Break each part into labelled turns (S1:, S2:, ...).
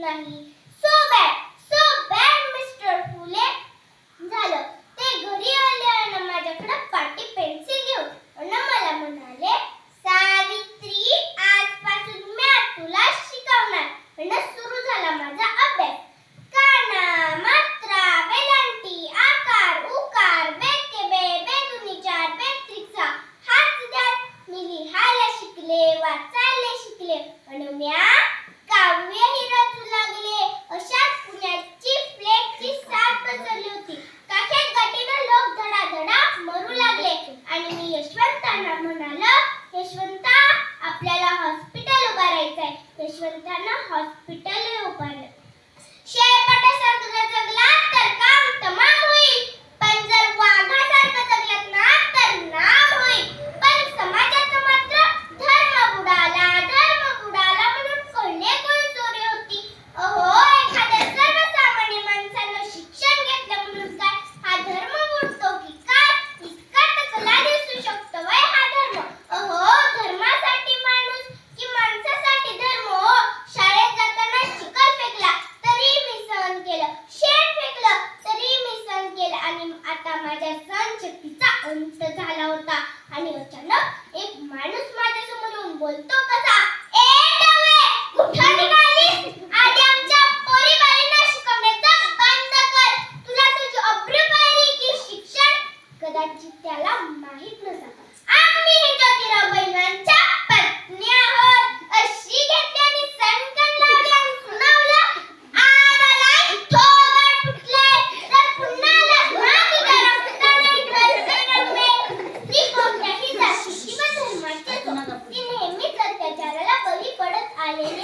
S1: नाही so bad Ishwardana Hospital. कदाचित त्याला माहीत नसा आम्ही हे ज्योतिराबाईंच्या पत्नी आहोत. अशी घेतल्याने संकट लावले आणि सुनावला. आज आला थोबाड फुटले. तर पुन्हा लग्नाची ती कोणत्याही जातीची व धर्माची असो. ती नेहमीच अत्याचाराला बळी पडत आलेली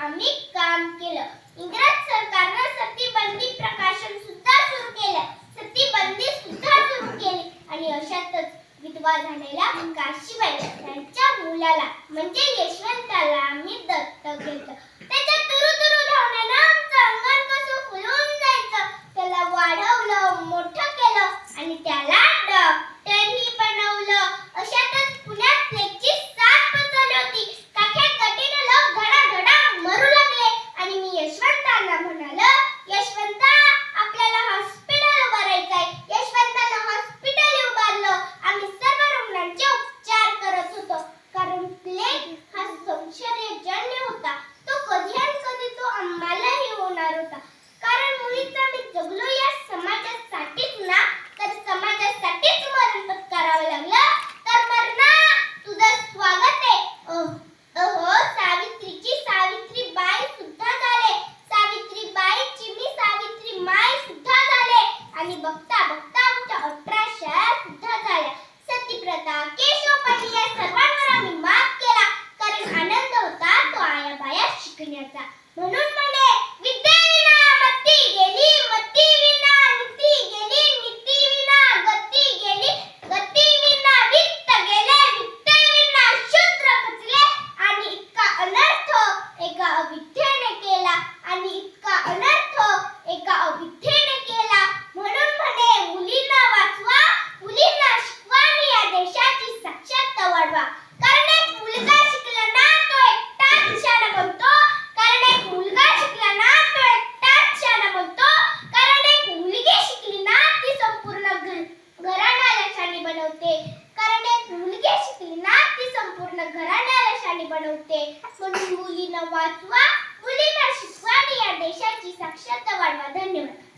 S1: आम्ही काम केलं. इंग्रज सरकारनं सतीबंदी प्रकाशन सुद्धा सुरू केलं. सतीबंदी सुद्धा सुरू केली. आणि अशातच विधवा झालेला काशीबाई त्यांच्या मुलाला म्हणजे यशवंताला आम्ही दत्तक घेतलं. त्याच्या आणि बघता बघता आमच्या अठराशे सुद्धा झाल्या. सतीप्रथा केशवपती या सर्वांवर आम्ही मात केला. कारण आनंद होता तो आया बाया शिकण्याचा. म्हणून शकते म्हणून मुलींना वाचवा मुलींना शिकवा आणि या देशाची साक्षरता वाढवा. धन्यवाद.